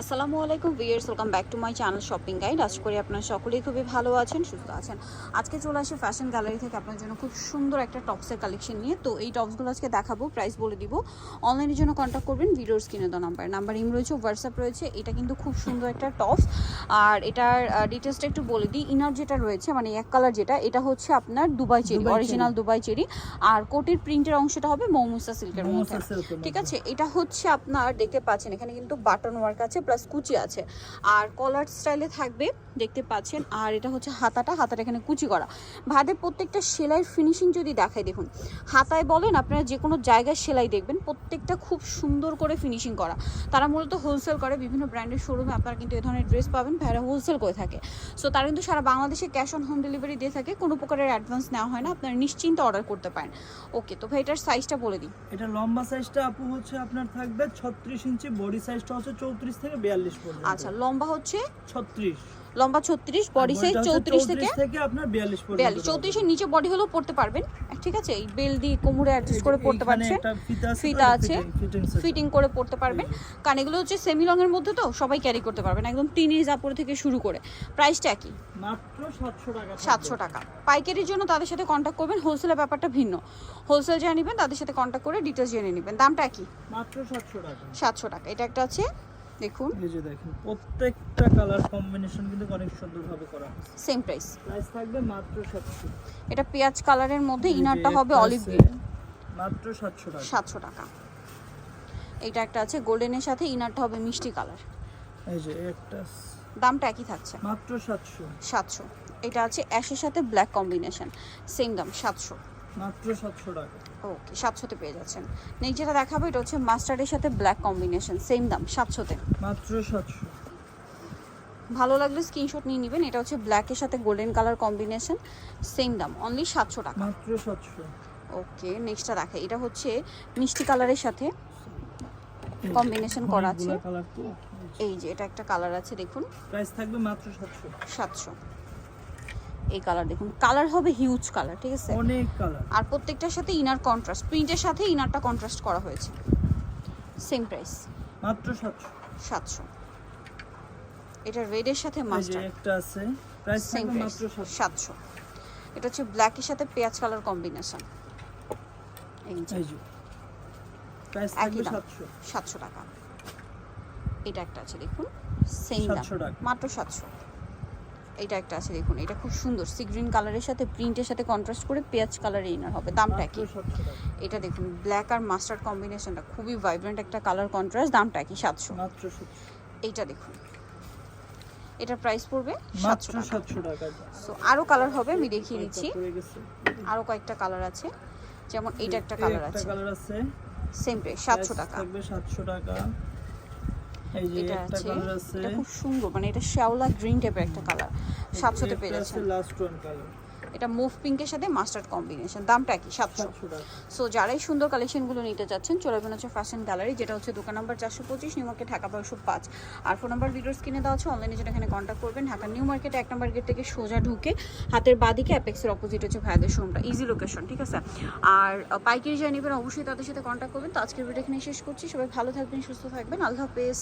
আসসালামু আলাইকুম viewers welcome back to my channel shopping guide. আশা করি আপনারা সকলেই খুবই ভালো আছেন সুস্থ আছেন। আজকে চলে আসি ফ্যাশন গ্যালারি থেকে আপনার জন্য খুব সুন্দর একটা টপসের কালেকশন নিয়ে। তো এই টপসগুলো আজকে দেখাবো প্রাইস বলে দিব। অনলাইনের জন্য কন্ট্যাক্ট করবেন ভিডিওর স্ক্রিনে দেওয়া নাম্বার নাম্বার ইম রয়েছে হোয়াটসঅ্যাপ রয়েছে এটা কিন্তু খুব সুন্দর একটা টপস আর এটার ডিটেলসটা একটু বলে দিই। ইনার যেটা রয়েছে মানে এক কালার যেটা এটা হচ্ছে আপনার Dubai cherry original Dubai cherry. আর কোটির প্রিন্টের অংশটা হবে মৌমুসা সিল্কের মধ্যে। ঠিক আছে? এটা হচ্ছে আপনার দেখতে পাচ্ছেন এখানে কিন্তু বাটন ওয়ার্ক আছে প্লাস কুচি আছে। আর কলার স্টাইলে থাকবে, দেখতে পাচ্ছেন, আর এটা হচ্ছে হাতাটা হাতাটা এখানে কুচি করা। ভাদে প্রত্যেকটা সেলাইয়ের ফিনিশিং যদি দেখাই, দেখুন। হাতায় বলেন আপনারা যে কোনো জায়গায় সেলাই দেখবেন, প্রত্যেকটা খুব সুন্দর করে ফিনিশিং করা। তারা মূলত হোলসেল করে, বিভিন্ন ব্র্যান্ডের শোরুমে আপনারা কিন্তু এই ধরনের ড্রেস পাবেন, ভাইরা হোলসেল করে থাকে। সো তারা কিন্তু সারা বাংলাদেশে ক্যাশ অন হোম ডেলিভারি দিয়ে থাকে, কোনো প্রকারের অ্যাডভান্স নেওয়া হয় না, আপনারা নিশ্চিন্তে অর্ডার করতে পারেন। ওকে তো ভাই, এটার সাইজটা বলে দিই। এটা লম্বা সাইজটা আপু, হচ্ছে আপনার থাকবে 36 ইঞ্চি বডি সাইজটা হচ্ছে 34 থেকে 42 পর্যন্ত। আচ্ছা লম্বা হচ্ছে? 36 লম্বা ছত্রিশ বডি সাইজ বডিটা হচ্ছে চৌত্রিশ থেকে থেকে আপনার 42 পর্যন্ত বিয়াল্লিশ। চৌত্রিশের নিচে বডি হলেও পড়তে পারবেন। ঠিক আছে এই বেল দিয়ে কোমরে অ্যাডজাস্ট করে পড়তে পারছেন। ফিতা আছে। ফিটিং করে পড়তে পারবেন। কারণ এগুলো হচ্ছে সেমি লংয়ের মধ্যে তো সবাই ক্যারি করতে পারবেন একদম টিন এজ আপর থেকে শুরু করে। প্রাইসটা একই মাত্র 700 টাকা সাতশো টাকা। পাইকারির জন্য তাদের সাথে কন্ট্যাক্ট করবেন হোলসেলের ব্যাপারটা ভিন্ন। হোলসেল যারা নেবেন তাদের সাথে কন্ট্যাক্ট করে ডিটেলস জেনে নেবেন। দামটা একই মাত্র 700 টাকা। সাতশো টাকা। এটা একটা আছে দেখুন। এই যে দেখেন প্রত্যেকটা কালার কম্বিনেশন কিন্তু অনেক সুন্দরভাবে করা হয়েছে। সেম প্রাইস প্রাইস থাকবে মাত্র 700 এটা পেঁয়াজ কালারের মধ্যে ইনারটা হবে অলিভ গ্রিন মাত্র 700 টাকা। সাতশো টাকা। এটা একটা আছে গোল্ডেনের সাথে ইনারটা হবে মিষ্টি কালার এই যে একটা দামটা একই থাকছে। মাত্র 700 সাতশো। এটা আছে অ্যাশের সাথে ব্ল্যাক কম্বিনেশন সেম দাম সাতশো। মাত্র 700 টাকা। ওকে সাতশোতে পেয়ে যাচ্ছেন। নেক্সট যেটা দেখাবো এটা হচ্ছে মাস্টার্ডের সাথে ব্ল্যাক কম্বিনেশন সেম দাম সাতশোতে। মাত্র 700 ভালো লাগলে স্ক্রিনশট নিয়ে নেবেন এটা হচ্ছে ব্ল্যাকের সাথে গোল্ডেন কালার কম্বিনেশন সেম দাম অনলি সাতশো টাকা। মাত্র 700 ওকে নেক্সটটা দেখা এটা হচ্ছে মিষ্টি কালারের সাথে Combination করা আছে। এই যে এটা একটা কালার আছে দেখুন। প্রাইস থাকবে মাত্র 700 সাতশো। এই কালার দেখুন। কালার হবে হিউজ কালার ঠিক আছে? অনেক কালার আর প্রত্যেকটার সাথে ইনার কন্ট্রাস্ট প্রিন্টের সাথে ইনারটা কন্ট্রাস্ট করা হয়েছে। সেম প্রাইস মাত্র 700 সাতশো। এটা রেডের সাথে এই যে মাস্টার একটা আছে প্রাইস সেম মাত্র 700 সাতশো। এটা হচ্ছে ব্ল্যাকের সাথে পেঁয়াজ কালার কম্বিনেশন এই যে। প্রাইস থাকবে দাম 700 টাকা। এটা একটা আছে দেখুন। সেম দাম। মাত্র সাতশো। এটা একটা আছে দেখুন এটা খুব সুন্দর। সি গ্রিন কালারের সাথে প্রিন্টের সাথে কন্ট্রাস্ট করে পেঁয়াজ কালারের ইনার হবে। দামটা মাত্র একই। 700 টাকা এটা দেখুন ব্ল্যাক আর মাস্টার্ড কম্বিনেশনটা খুবই ভাইব্রেন্ট একটা কালার কন্ট্রাস্ট দামটা কি সাতশো। 700 এইটা দেখুন। এটার প্রাইস পড়বে সাতশো টাকা। 700 টাকা। সো আরও কালার হবে আমি দেখিয়ে দিচ্ছি। আরও কয়েকটা কালার আছে। যেমন এইটা একটা কালার আছে কালার আছে। সেম প্রাইস সাতশো টাকা। 700 টাকা। এটা আছে। এটা খুব সুন্দর মানে এটা শ্যাওলা গ্রিন টাইপের একটা কালার সাতশোতে পেয়ে যাচ্ছেন লাস্ট এটা মুভ পিঙ্কের সাথে মাস্টার্ড কম্বিনেশন দামটা কি সাতশো। সো যারাই সুন্দর কালেকশনগুলো নিতে চাচ্ছেন চলে যাবেন হচ্ছে ফ্যাশন গ্যালারি যেটা হচ্ছে দোকান নাম্বার চারশো পঁচিশ নিউ মার্কেট ঢাকা বারোশো পাঁচ। আর ফোন নাম্বার ভিডিওস কিনে দেওয়া আছে অনলাইনে যেটা এখানে কন্ট্যাক্ট করবেন ঢাকা নিউ মার্কেটে এক নম্বর গেট থেকে সোজা ঢুকে হাতের বাদিকে অ্যাপেক্সের অপোজিট হচ্ছে ভাইদের শোরুমটা ইজি লোকেশন ঠিক আছে? আর পাইকারি যা নেবেন অবশ্যই তাদের সাথে কন্ট্যাক্ট করবেন। তো আজকের ভিডিও এখানে শেষ করছি। সবাই ভালো থাকবেন সুস্থ থাকবেন। আল্লাহ হাফেজ।